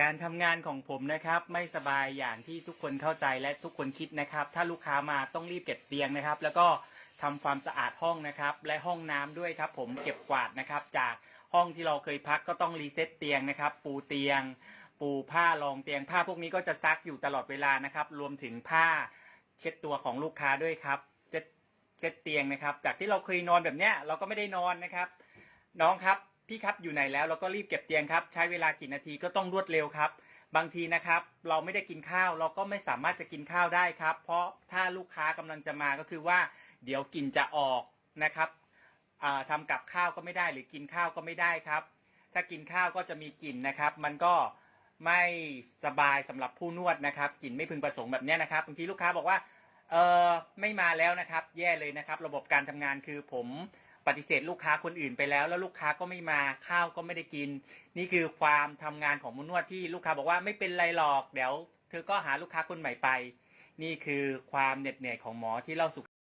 การทำงานของผมนะครับไม่สบายอย่างที่ทุกคนเข้าใจและทุกคนคิดนะครับ ถ้าลูกค้ามาต้องรีบเก็บเตียงนะครับ แล้วก็ทำความสะอาดห้องนะครับ และห้องน้ำด้วยครับ ผมเก็บกวาดนะครับ จากห้องที่เราเคยพักก็ต้องรีเซ็ตเตียงนะครับ ปูเตียง ปูผ้ารองเตียงผ้าพวกนี้ก็จะซักอยู่ตลอดเวลานะครับ รวมถึงผ้าเช็ดตัวของลูกค้าด้วยครับเซ็ตเซ็ตเตียงนะครับ จากที่เราเคยนอนแบบเนี้ยเราก็ไม่ได้นอนนะครับ น้องครับ พี่ครับอยู่ไหนแล้วเราก็รีบเก็บเตียงครับ ใช้เวลากี่นาทีก็ต้องรวดเร็วครับ บางทีนะครับ เราไม่ได้กินข้าวเราก็ไม่สามารถจะกินข้าวได้ครับ เพราะถ้าลูกค้ากำลังจะมาก็คือว่า เดี๋ยวกินจะออกนะครับอ่าทำกับข้าวก็ไม่ได้หรือกินข้าวก็ไม่ได้ครับ ถ้ากินข้าวก็จะมีกลิ่นนะครับ มันก็ไม่สบายสำหรับผู้นวดนะครับกลิ่นไม่พึงประสงค์แบบนี้นะครับบางทีลูกค้าบอกว่าเออไม่มาแล้วนะครับ แย่เลยนะครับ ระบบการทำงานคือผม ปฏิเสธลูกค้าคนอื่นไปแล้ว แล้วลูกค้าก็ไม่มาข้าวก็ไม่ได้กิน นี่คือความทำงานของผู้นวดที่ลูกค้าบอกว่าไม่เป็นไรหรอก เดี๋ยว เธอก็หาลูกค้าคนใหม่ไป นี่คือความเหน็ดเหนื่อยของหมอที่เล่าสู่